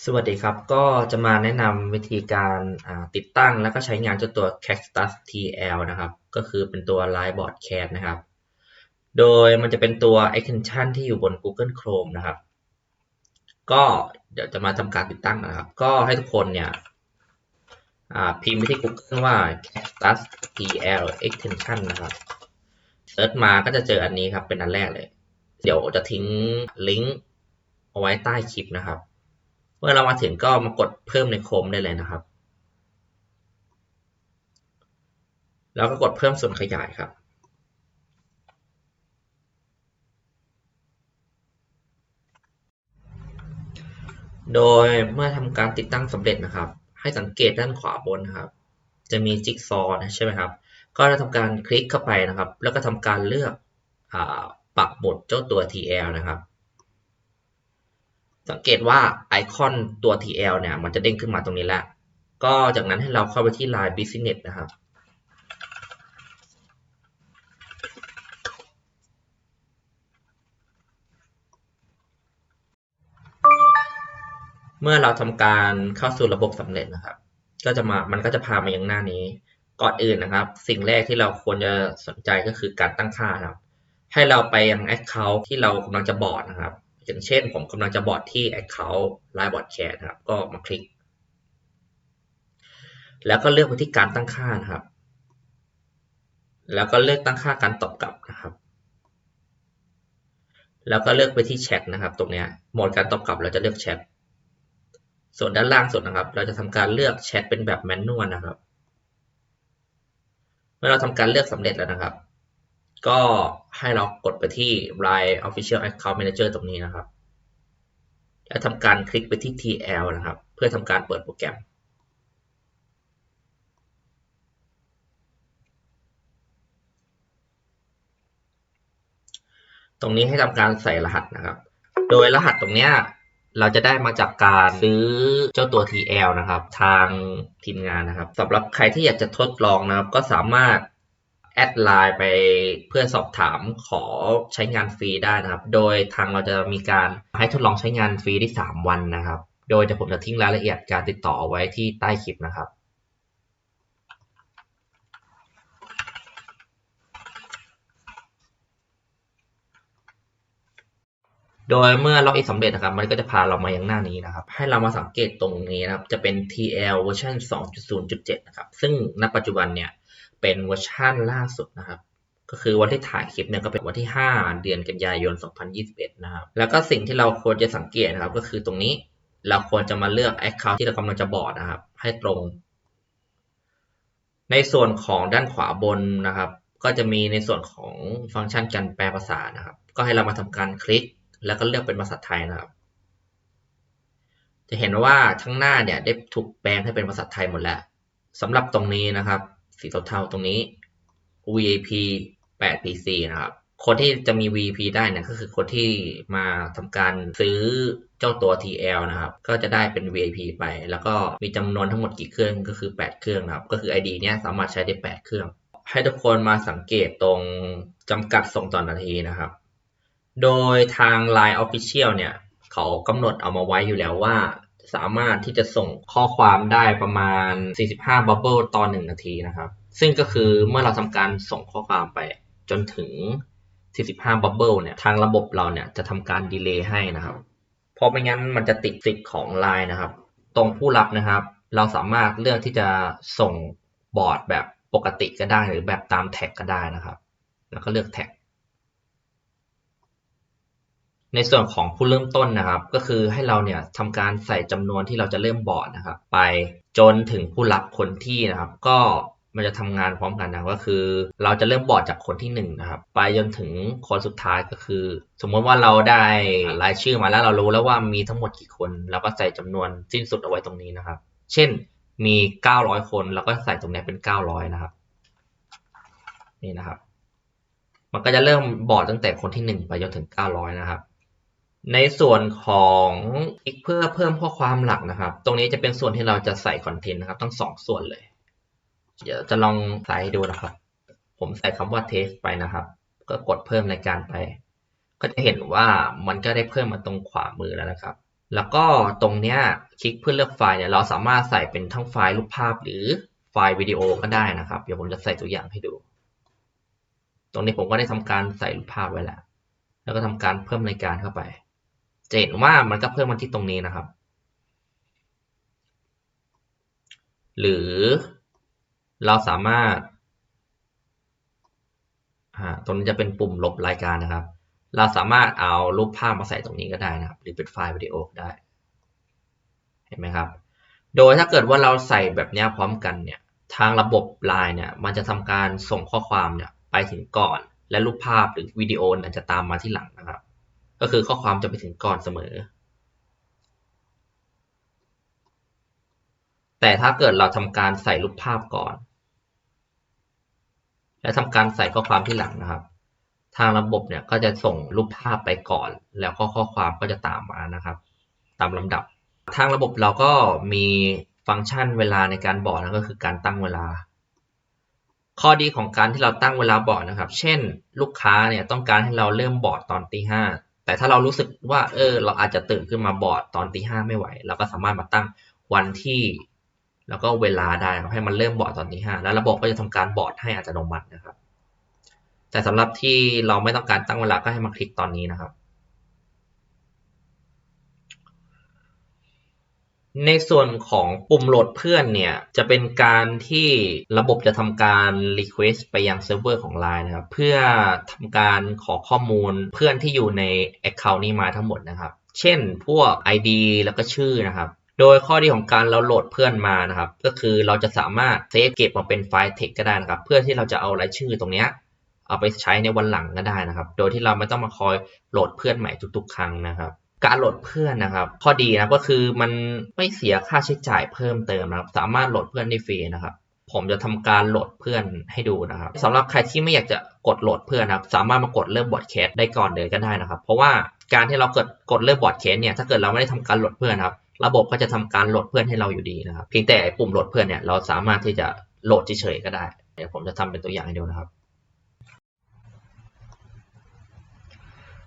สวัสดีครับ ก็จะมาแนะนำวิธีการติดตั้งแล้วก็ใช้งานเจ้าตัว Cactus TL นะครับ ก็คือเป็นตัว Line Board Cat นะครับ โดยมันจะเป็นตัว extension ที่อยู่บน Google Chrome นะครับ ก็เดี๋ยวจะมาทำการติดตั้งนะครับ ก็ให้ทุกคนเนี่ยพิมพ์ไปที่ Google ว่า Cactus TL extension นะครับเซิร์ชมาก็จะเจออันนี้ครับเป็นอันแรกเลย เดี๋ยวจะทิ้งลิงก์เอาไว้ใต้คลิปนะครับ เมื่อเรามาถึงก็มากดเพิ่มในโคมได้เลยนะครับ แล้วก็กดเพิ่มส่วนขยายครับโดยเมื่อทำการติดตั้งสำเร็จนะครับ ให้สังเกตด้านขวาบนนะครับ จะมีจิ๊กซอว์นะใช่ไหมครับ ก็จะทำการคลิกเข้าไปนะครับ แล้วก็ทำการเลือกปักหมุดเจ้าตัว TL นะครับ สังเกตว่าไอคอนตัว TL เนี่ย มันจะเด้งขึ้นมาตรงนี้แล้วก็จากนั้นให้เราเข้าไปที่ Line Business นะครับ เมื่อเราทำการเข้าสู่ระบบสำเร็จนะครับ ก็จะมา มันก็จะพามายังหน้านี้ ก่อนอื่นนะครับ สิ่งแรกที่เราควรจะสนใจก็คือการตั้งค่าครับ ให้เราไปยัง Account ที่เรากำลังจะบอร์ดนะครับ อย่างเช่นผมกำลังจะบอร์ดที่ Account Line Board Chat นะครับ ก็มาคลิก แล้วก็เลือกไปที่การตั้งค่านะครับ แล้วก็เลือกตั้งค่าการตอบกลับนะครับ แล้วก็เลือกไปที่แชทนะครับ ตรงนี้โหมดการตอบกลับเราจะเลือกแชท ส่วนด้านล่างสุดนะครับ เราจะทำการเลือกแชทเป็นแบบแมนนวลนะครับ เมื่อเราทำการเลือกสำเร็จแล้วนะครับ ก็ให้เรากดไปที่ Line Official Account Manager ตรงนี้นะครับ แล้วทำการคลิกไปที่ TL นะครับ เพื่อทำการเปิดโปรแกรม ตรงนี้ให้ทำการใส่รหัสนะครับ โดยรหัสตรงนี้เราจะได้มาจากการซื้อเจ้าตัว TL นะครับ ทางทีมงานนะครับสำหรับใครที่อยากจะทดลองนะครับ ก็สามารถ แอดไลน์ไปเพื่อสอบถามขอใช้งานฟรีได้นะครับ โดยทางเราจะมีการให้ทดลองใช้งานฟรีได้ 3 วันนะครับ โดยจะผมจะทิ้งรายละเอียดการติดต่อไว้ที่ใต้คลิปนะครับโดยเมื่อล็อกอินสำเร็จนะครับ มันก็จะพาเรามายังหน้านี้นะครับ ให้เรามาสังเกตตรงนี้นะครับ จะเป็น TL เวอร์ชัน2.0.7 นะครับ ซึ่งณปัจจุบันเนี่ย เป็นเวอร์ชั่นล่าสุดนะครับ ก็คือวันที่ถ่ายคลิปเนี่ยก็เป็นวันที่ 5 เดือนกันยายน 2021 นะครับ แล้วก็สิ่งที่เราควรจะสังเกตนะครับ ก็คือตรงนี้เราควรจะมาเลือก Account ที่เรากำลังจะบอร์ดนะครับ ให้ตรง ในส่วนของด้านขวาบนนะครับ ก็จะมีในส่วนของฟังก์ชันการแปลภาษานะครับ ก็ให้เรามาทำการคลิก แล้วก็เลือกเป็นภาษาไทยนะครับจะเห็นว่าทั้งหน้าเนี่ยได้ถูกแปลงให้เป็นภาษาไทยหมดแล้วสำหรับตรงนี้นะครับ สีเทาๆตรงนี้ VIP 8 PC นะครับคนที่จะมี VIP ได้เนี่ยก็คือคนที่มาทำการซื้อเจ้าตัว TL นะครับ ก็จะได้เป็น VIP ไป แล้วก็มีจำนวนทั้งหมดกี่เครื่องก็คือ 8 เครื่องนะครับ ก็คือ ID เนี้ยสามารถใช้ได้ 8 เครื่อง ให้ทุกคนมาสังเกตตรงจำกัดส่งต่อนนาทีนะครับ โดยทาง Line Official เนี่ย เขากำหนดเอามาไว้อยู่แล้วว่า สามารถที่จะส่งข้อความได้ประมาณ 45 บับเบิลต่อ 1 นาทีนะครับ ซึ่งก็คือเมื่อเราทำการส่งข้อความไปจนถึง 45 บับเบิลเนี่ย ทางระบบเราเนี่ยจะทำการดีเลย์ให้นะครับ เพราะไม่งั้นมันจะติดสิทธิ์ของ Line นะครับ ตรงผู้รับนะครับ เราสามารถเลือกที่จะส่งบอร์ดแบบปกติก็ได้หรือแบบตามแท็กก็ได้นะครับ แล้วก็เลือกแท็ก ในส่วนของผู้เริ่มต้นนะครับ ก็คือให้เราเนี่ยทำการใส่จำนวนที่เราจะเริ่มบอร์ดนะครับ ไปจนถึงผู้รับคนที่นะครับ ก็มันจะทำงานพร้อมกันนะก็คือ เราจะเริ่มบอร์ดจากคนที่1นนะครับ ไปจนถึงคนสุดท้ายก็คือ สมมติว่าเราได้รายชื่อมาแล้วเรารู้แล้วว่ามีทั้งหมดกี่คนเราก็ใส่จำนวนสิ้นสุดเอาไว้ตรงนี้นะครับ เช่นมี 900 คนเราก็ใส่ตรงนี้เป็น 900 นะครับ นี่นะครับ มันก็จะเริ่มบอร์ดตั้งแต่คนที่ 1 ไปจนถึง 900 นะครับ ในส่วนของคลิกเพื่อเพิ่มข้อความหลักนะครับ ตรงนี้จะเป็นส่วนที่เราจะใส่คอนเทนต์นะครับ ทั้งสองส่วนเลย เดี๋ยวจะลองใส่ดูนะครับ ผมใส่คำว่าเทสไปนะครับ ก็กดเพิ่มรายการไป ก็จะเห็นว่ามันก็ได้เพิ่มมาตรงขวามือแล้วนะครับ แล้วก็ตรงเนี้ยคลิกเพื่อเลือกไฟล์เนี่ยเราสามารถใส่เป็นทั้งไฟล์รูปภาพหรือไฟล์วิดีโอก็ได้นะครับ เดี๋ยวผมจะใส่ตัวอย่างให้ดู ตรงนี้ผมก็ได้ทำการใส่รูปภาพไว้แล้ว แล้วก็ทำการเพิ่มรายการเข้าไป จะเห็นว่ามันก็เพิ่มมาที่ตรงนี้นะครับ หรือเราสามารถตรงนี้จะเป็นปุ่มลบรายการนะครับ เราสามารถเอารูปภาพมาใส่ตรงนี้ก็ได้นะครับ หรือเป็นไฟล์วิดีโอได้ เห็นไหมครับ โดยถ้าเกิดว่าเราใส่แบบนี้พร้อมกันเนี่ย ทางระบบไลน์เนี่ย มันจะทำการส่งข้อความเนี่ยไปถึงก่อน และรูปภาพหรือวิดีโอเนี่ยจะตามมาที่หลังนะครับ ก็คือข้อความจะไปถึงก่อนเสมอ แต่ถ้าเกิดเราทำการใส่รูปภาพก่อน และทำการใส่ข้อความที่หลังนะครับ ทางระบบเนี่ยก็จะส่งรูปภาพไปก่อน แล้วก็ข้อความก็จะตามมานะครับ ตามลำดับ ทางระบบเราก็มีฟังก์ชันเวลาในการบอกนะก็คือการตั้งเวลา ข้อดีของการที่เราตั้งเวลาบอร์ดนะครับ เช่น ลูกค้าเนี่ยต้องการให้เราเริ่มบอร์ดตอนตีห้า แต่ถ้าเรารู้สึกว่าเออเราอาจจะตื่นขึ้นมาบอดตอนตีห้าไม่ไหว เราก็สามารถมาตั้งวันที่ แล้วก็เวลาได้ให้มันเริ่มบอดตอนตีห้าแล้วระบบก็จะทำการบอดให้อัตโนมัตินะครับ แต่สำหรับที่เราไม่ต้องการตั้งเวลาก็ให้มาคลิกตอนนี้นะครับ ในส่วนของปุ่มโหลดเพื่อนเนี่ย จะเป็นการที่ระบบจะทำการ request ไปยังเซิร์ฟเวอร์ของ Line นะครับ เพื่อทำการขอข้อมูลเพื่อนที่อยู่ใน Account นี้มาทั้งหมดนะครับ เช่นพวก ID แล้วก็ชื่อนะครับ โดยข้อดีของการเราโหลดเพื่อนมานะครับ ก็คือเราจะสามารถเซฟเก็บมาเป็นไฟล์ text ก็ได้นะครับ เพื่อที่เราจะเอารายชื่อตรงนี้เอาไปใช้ในวันหลังก็ได้นะครับ โดยที่เราไม่ต้องมาคอยโหลดเพื่อนใหม่ทุก ๆ ครั้งนะครับ การโหลดเพื่อนนะครับ ข้อดีนะก็คือมันไม่เสียค่าใช้จ่ายเพิ่มเติมนะครับ สามารถโหลดเพื่อนได้ฟรีนะครับ ผมจะทำการโหลดเพื่อนให้ดูนะครับสำหรับใครที่ไม่อยากจะกดโหลดเพื่อนนะครับ สามารถมากดเริ่มบอร์ดแคสได้ก่อนเลยก็ได้นะครับ เพราะว่าการที่เราเกิดกดเริ่มบอร์ดแคสเนี่ยถ้าเกิดเราไม่ได้ทำการโหลดเพื่อนครับ ระบบก็จะทำการโหลดเพื่อนให้เราอยู่ดีนะครับ เพียงแต่ปุ่มโหลดเพื่อนเนี่ยเราสามารถที่จะโหลดเฉยๆก็ได้ เดี๋ยวผมจะทำเป็นตัวอย่างให้ดูนะครับ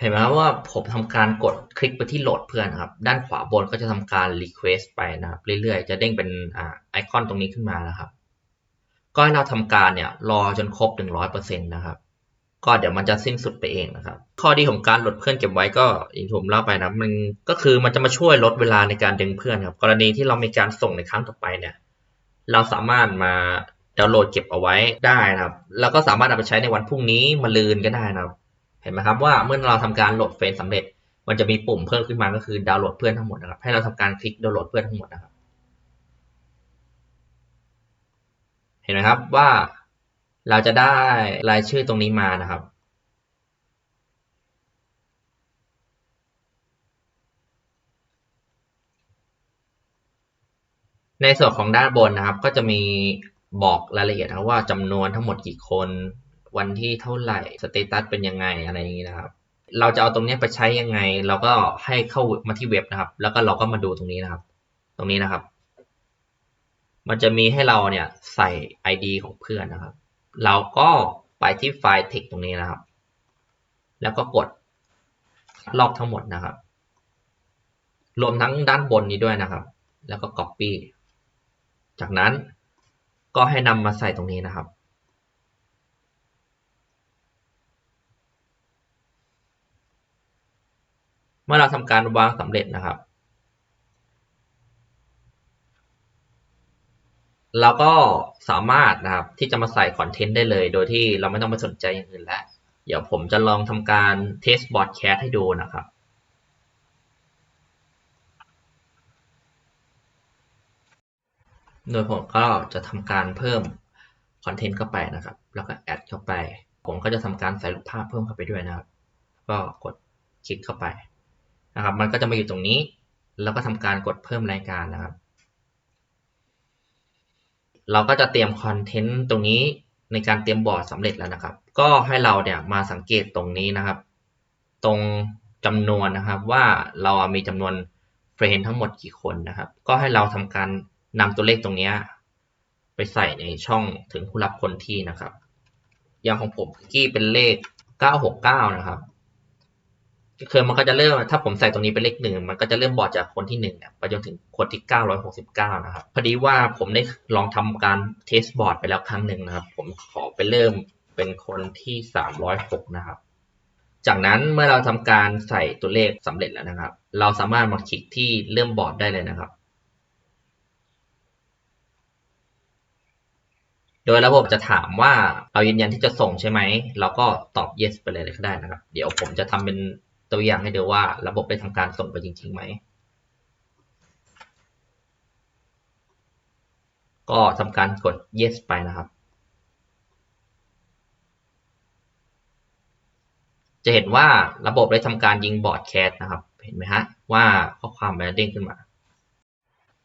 เห็นไหมว่าผมทำการกดคลิกไปที่โหลดเพื่อนครับ ด้านขวาบนก็จะทำการ request ไปนะครับ เรื่อยๆ จะเด้งเป็นไอคอนตรงนี้ขึ้นมานะครับ ก็ให้เราทำการเนี่ยรอจนครบ 100%นะครับก็เดี๋ยวมันจะสิ้นสุดไปเองนะครับ ข้อดีของการโหลดเพื่อนเก็บไว้ก็อย่างที่ผมเล่าไปนะมันก็คือมันจะมาช่วยลดเวลาในการดึงเพื่อนครับ กรณีที่เรามีการส่งในครั้งต่อไปเนี่ย เราสามารถมาดาวน์โหลดเก็บเอาไว้ได้นะครับ แล้วก็สามารถเอาไปใช้ในวันพรุ่งนี้มาลืนก็ได้นะครับ ห็นไหมครับว่าเมื่อเราทำการโหลดเฟรนสำเร็จ มันจะมีปุ่มเพิ่มขึ้นมาก็คือดาวน์โหลดเพื่อนทั้งหมดนะครับ ให้เราทำการคลิกดาวน์โหลดเพื่อนทั้งหมดนะครับ เห็นไหมครับว่าเราจะได้รายชื่อตรงนี้มานะครับ ในส่วนของด้านบนนะครับ ก็จะมีบอกรายละเอียดนะว่าจำนวนทั้งหมดกี่คน วันที่เท่าไหร่สเตตัสเป็นยังไงอะไรอย่างนี้นะครับ เราจะเอาตรงนี้ไปใช้ยังไง เราก็ให้เข้ามาที่เว็บนะครับ แล้วก็เราก็มาดูตรงนี้นะครับ ตรงนี้นะครับ มันจะมีให้เราเนี่ยใส่ ID ของเพื่อนนะครับ เราก็ไปที่ไฟล์ text ตรงนี้นะครับ แล้วก็กดลอกทั้งหมดนะครับ รวมทั้งด้านบนนี้ด้วยนะครับ แล้วก็ copy จากนั้นก็ให้นำมาใส่ตรงนี้นะครับ เมื่อเราทำการวางสำเร็จนะครับ เราก็สามารถนะครับที่จะมาใส่คอนเทนต์ได้เลย โดยที่เราไม่ต้องไปสนใจอย่างอื่นแล้ว เดี๋ยวผมจะลองทำการเทสบอร์ดแคสให้ดูนะครับโดยผมก็จะทำการเพิ่มคอนเทนต์เข้าไปนะครับ แล้วก็แอดเข้าไป ผมก็จะทำการใส่รูปภาพเพิ่มเข้าไปด้วยนะครับ ก็กดคลิกเข้าไป นะครับ มันก็จะมาอยู่ตรงนี้ แล้วก็ทำการกดเพิ่มรายการนะครับ เราก็จะเตรียมคอนเทนต์ตรงนี้ในการเตรียมบอร์ดสำเร็จแล้วนะครับ ก็ให้เราเนี่ยมาสังเกตตรงนี้นะครับ ตรงจำนวนนะครับว่าเรามีจำนวนเฟรนทั้งหมดกี่คนนะครับ ก็ให้เราทำการนำตัวเลขตรงนี้ไปใส่ในช่องถึงผู้รับคนที่นะครับ อย่างของผมกี้เป็นเลข 969 นะครับ คือมันก็จะเริ่มถ้าผมใส่ตรงนี้เป็นเลขหนึ่งมันก็จะเริ่มบอร์ดจากคนที่หนึ่งไปจนถึงคนที่เก้าร้อยหกสิบเก้านะครับพอดีว่าผมได้ลองทำการเทสบอร์ดไปแล้วครั้งหนึ่งนะครับ ผมขอไปเริ่มเป็นคนที่สามร้อยหกนะครับ จากนั้นเมื่อเราทำการใส่ตัวเลขสำเร็จแล้วนะครับ เราสามารถมาคลิกที่เริ่มบอร์ดได้เลยนะครับ โดยระบบจะถามว่าเรายืนยันที่จะส่งใช่ไหมเราก็ตอบ yes ไปเลยก็ได้นะครับ เดี๋ยวผมจะทำเป็น ตัวอย่างให้ดูว่าระบบได้ทำการส่งไปจริงๆไหม ก็ทำการกด yes ไปนะครับ จะเห็นว่าระบบได้ทำการยิงบอร์ดแคสนะครับ เห็นไหมฮะว่าข้อความมันเด้งขึ้นมา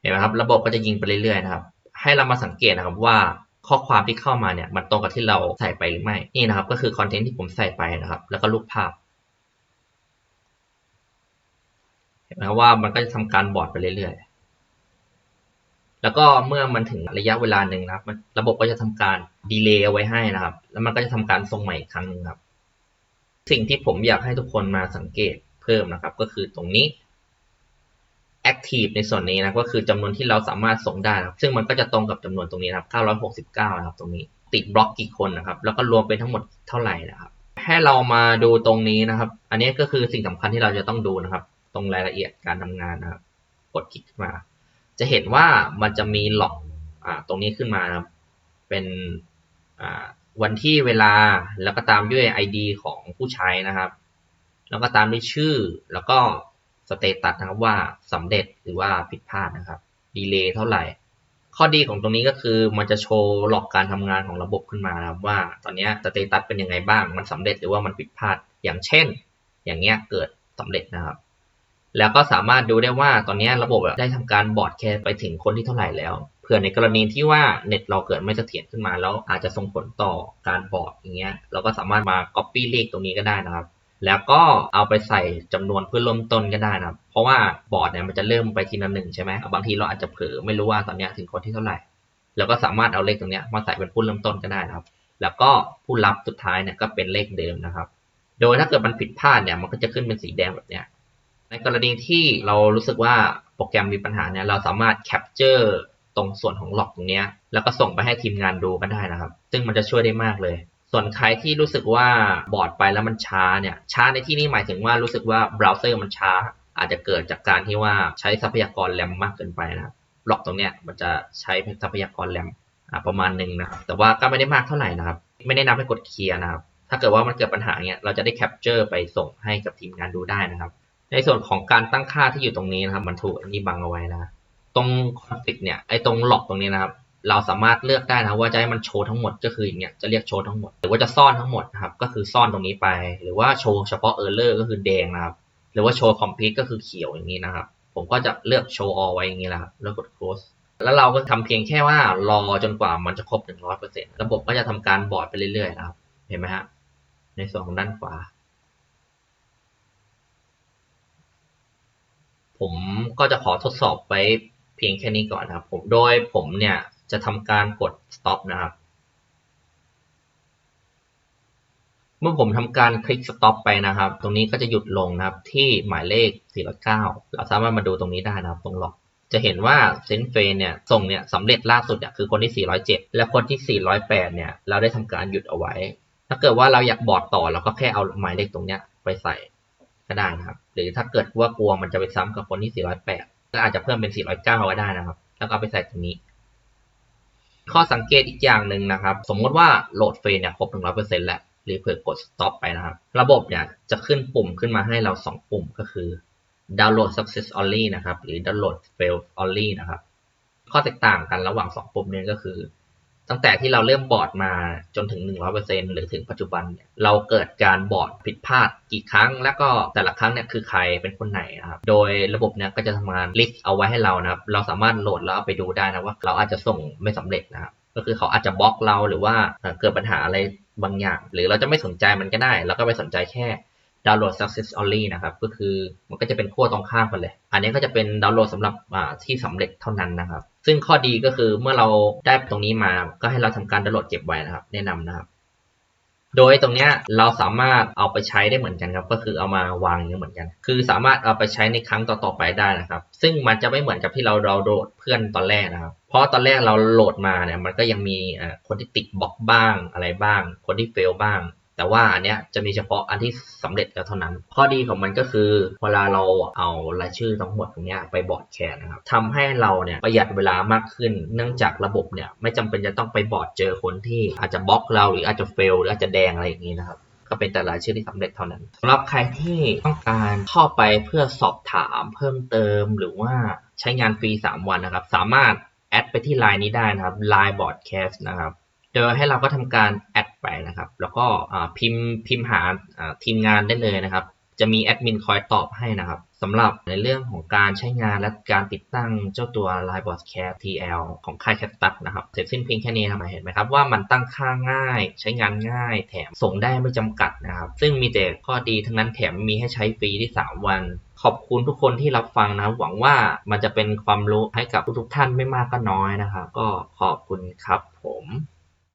เห็นไหมครับ ระบบก็จะยิงไปเรื่อยๆนะครับ ให้เรามาสังเกตนะครับว่าข้อความที่เข้ามาเนี่ยมันตรงกับที่เราใส่ไปหรือไม่ นี่นะครับก็คือคอนเทนต์ที่ผมใส่ไปนะครับ แล้วก็รูปภาพ เห็ นไหมว่ามันก็จะทำการบอร์ดไปเรื่อยๆ แล้วก็เมื่อมันถึงระยะเวลาหนึ่งนะครับระบบก็จะทำการดีเลย์เอาไว้ให้นะครับ แล้วมันก็จะทำการส่งใหม่อีกครั้งนึงครับ สิ่งที่ผมอยากให้ทุกคนมาสังเกตเพิ่มนะครับ ก็คือตรงนี้ active ในส่วนนี้นะก็คือจำนวนที่เราสามารถส่งได้นะครับ ซึ่งมันก็จะตรงกับจำนวนตรงนี้นะครับ 969 นะครับ ตรงนี้ติดบล็อกกี่คนนะครับ แล้วก็รวมเป็นทั้งหมดเท่าไหร่นะครับ ให้เรามาดูตรงนี้นะครับ อันนี้ก็คือสิ่งสำคัญที่เราจะต้องดูนะครับ ตรงรายละเอียดการทำงานนะครับกดคลิกขึ้นมา จะเห็นว่ามันจะมีหลอกอ่าตรงนี้ขึ้นมานะครับเป็นอ่าวันที่เวลาแล้วก็ตามด้วย ID ของผู้ใช้นะครับ แล้วก็ตามด้วยชื่อแล้วก็สเตตัสนะครับว่าสำเร็จหรือว่าผิดพลาดนะครับดีเลย์เท่าไหร่ ข้อดีของตรงนี้ก็คือมันจะโชว์หลอกการทำงานของระบบขึ้นมานะครับว่าตอนนี้สเตตัสเป็นยังไงบ้าง มันสำเร็จหรือว่ามันผิดพลาดอย่างเช่น อย่างเงี้ยเกิดสำเร็จนะครับ แล้วก็สามารถดูได้ว่าตอนนี้ระบบได้ทำการบอร์ดแคร์ไปถึงคนที่เท่าไหร่แล้วเผื่อในกรณีที่ว่าเน็ตเราเกิดไม่เสถียรขึ้นมาแล้วอาจจะส่งผลต่อการบอร์ดอย่างเงี้ยเราก็สามารถมา copy เลขตรงนี้ก็ได้นะครับแล้วก็เอาไปใส่จำนวนเพื่อเริ่มต้นก็ได้นะครับ เพราะว่าบอร์ดเนี่ยมันจะเริ่มไปทีละหนึ่งใช่ไหมบางทีเราอาจจะเผลอไม่รู้ว่าตอนนี้ถึงคนที่เท่าไหร่ แล้วก็สามารถเอาเลขตรงนี้มาใส่เป็นผู้เริ่มต้นก็ได้นะครับ แล้วก็ผู้รับสุดท้ายเนี่ยก็เป็นเลขเดิมนะครับ โดยถ้าเกิดมันผิดพลาดเนี่ยมันก็จะขึ้นเป็นสีแดงแบบเนี้ย ในกรณีที่เรารู้สึกว่าโปรแกรมมีปัญหาเนี่ยเราสามารถแคปเจอร์ตรงส่วนของหลอกตรงนี้แล้วก็ส่งไปให้ทีมงานดูก็ได้นะครับ ซึ่งมันจะช่วยได้มากเลย ส่วนใครที่รู้สึกว่าบอร์ดไปแล้วมันช้าเนี่ยช้าในที่นี้หมายถึงว่ารู้สึกว่าเบราว์เซอร์มันช้า อาจจะเกิดจากการที่ว่าใช้ทรัพยากรแรมมากเกินไปนะครับบล็อกตรงเนี้ยมันจะใช้ทรัพยากรแรมประมาณหนึ่งนะครับแต่ว่าก็ไม่ได้มากเท่าไหร่นะครับ ไม่ได้นับให้กดเคลียร์นะครับถ้าเกิดว่ามันเกิดปัญหาเนี้ยเราจะได้แคปเจอร์ไปส่งให้กับทีมงานดูได้นะครับ ในส่วนของการตั้งค่าที่อยู่ตรงนี้นะครับ มันถูกอันนี้บังเอาไว้นะ ตรงคอนฟิกเนี่ยไอ้ตรงหลอกตรงนี้นะครับ เราสามารถเลือกได้นะว่าจะให้มันโชว์ทั้งหมดก็คืออย่างเงี้ยจะเรียกโชว์ทั้งหมด หรือว่าจะซ่อนทั้งหมดนะครับ ก็คือซ่อนตรงนี้ไป หรือว่าโชว์เฉพาะเออร์เลอร์ก็คือแดงนะครับ หรือว่าโชว์คอมพิวก็คือเขียวอย่างนี้นะครับ ผมก็จะเลือกโชว์ออไว้อย่างนี้แหละครับแล้วกด close แล้วเราก็ทำเพียงแค่ว่ารอจนกว่ามันจะครบ 100%ระบบก็จะทำการบอร์ดไปเรื่อยๆนะครับ เห็นไหมฮะ ในส่วนของด้านขวา ผมก็จะขอทดสอบไว้เพียงแค่นี้ก่อนนะครับผมโดยผมเนี่ยจะทำการกด stop นะครับ เมื่อผมทำการคลิก stop ไปนะครับ ตรงนี้ก็จะหยุดลงนะครับที่หมายเลข 409 เราสามารถมาดูตรงนี้ได้นะครับ ตรงหลอกจะเห็นว่าเซนเฟนเนี่ยส่งเนี่ยสำเร็จล่าสุดเนี่ยคือคนที่ 407 และคนที่ 408 เนี่ยเราได้ทำการหยุดเอาไว้ ถ้าเกิดว่าเราอยากบอดต่อเราก็แค่เอาหมายเลขตรงเนี้ยไปใส่ ก็ได้นะครับ หรือถ้าเกิดว่ากลัวมันจะไปซ้ำกับคนที่ 408 ก็อาจจะเพิ่มเป็น 409 ก็ได้นะครับ แล้วก็ไปใส่ตรงนี้ ข้อสังเกตอีกอย่างหนึ่งนะครับ สมมติว่าโหลดเฟรนเนี่ยครบ 100%แล้ว หรือเผื่อกด stop ไปนะครับ ระบบเนี่ยจะขึ้นปุ่มขึ้นมาให้เรา 2 ปุ่มก็คือ download success only นะครับ หรือ download fail only นะครับ ข้อแตกต่างกันระหว่าง 2 ปุ่มนี้ก็คือ ตั้งแต่ที่เราเริ่มบอดมาจนถึง 100%หรือถึงปัจจุบันเนี่ยเราเกิดการบอดผิดพลาดกี่ครั้ง แล้วก็แต่ละครั้งเนี่ยคือใครเป็นคนไหนนะครับโดยระบบเนี่ยก็จะทำงาน list เอาไว้ให้เรานะครับเราสามารถโหลดแล้วเอาไปดูได้นะว่าเราอาจจะส่งไม่สำเร็จนะครับก็คือเขาอาจจะบล็อกเราหรือว่าเกิดปัญหาอะไรบางอย่าง หรือเราจะไม่สนใจมันก็ได้ แล้วก็ไปสนใจแค่ download success only นะครับ ก็คือมันก็จะเป็นขั้วตรงข้ามกันเลย อันนี้ก็จะเป็นดาวน์โหลดสำหรับที่สำเร็จเท่านั้นนะครับ ซึ่งข้อดีก็คือเมื่อเราได้ตรงนี้มา ก็ให้เราทำการดาวน์โหลดเก็บไว้นะครับ แนะนำนะครับ โดยตรงเนี้ยเราสามารถเอาไปใช้ได้เหมือนกันครับ ก็คือเอามาวางอย่างนี้เหมือนกัน คือสามารถเอาไปใช้ในครั้งต่อๆไปได้นะครับ ซึ่งมันจะไม่เหมือนกับที่เราเราโหลดเพื่อนตอนแรกนะครับ เพราะตอนแรกเราโหลดมาเนี่ยมันก็ยังมีคนที่ติดบล็อกบ้างอะไรบ้าง คนที่เฟลบ้าง แต่ว่าอันเนี้ยจะมีเฉพาะอันที่สำเร็จแล้วเท่านั้น ข้อดีของมันก็คือเวลาเราเอารายชื่อทั้งหมดตรงเนี้ยไปบอร์ดแคร์นะครับทำให้เราเนี่ยประหยัดเวลามากขึ้น เนื่องจากระบบเนี่ยไม่จำเป็นจะต้องไปบอร์ดเจอคนที่อาจจะบล็อกเราหรืออาจจะเฟลหรืออาจจะแดงอะไรอย่างนี้นะครับก็เป็นแต่รายชื่อที่สำเร็จเท่านั้นสำหรับใครที่ต้องการเข้าไปเพื่อสอบถามเพิ่มเติม หรือว่าใช้งานฟรี 3 วันนะครับ สามารถแอดไปที่ไลน์นี้ได้นะครับ Line Broadcast นะครับ โดยให้เราก็ทำการแอด ไปนะครับ แล้วก็พิมพ์พิมพ์หาทีมงานได้เลยนะครับ จะมีแอดมินคอยตอบให้นะครับสำหรับในเรื่องของการใช้งานและการติดตั้งเจ้าตัว Line Broadcast TL ของค่าย c a t t u นะครับ เสร็จสิ้นเพียงแค่นี้ทำไมเห็นไหมครับ ว่ามันตั้งค่าง่าย ใช้งานง่าย แถมส่งได้ไม่จำกัดนะครับ ซึ่งมีแต่ข้อดีทั้งนั้นแถมมีให้ใช้ฟรีที่ 3 วัน ขอบคุณทุกคนที่รับฟังนะ หวังว่ามันจะเป็นความรู้ให้กับทุกๆท่านไม่มากก็น้อยนะครับ ก็ขอบคุณครับผม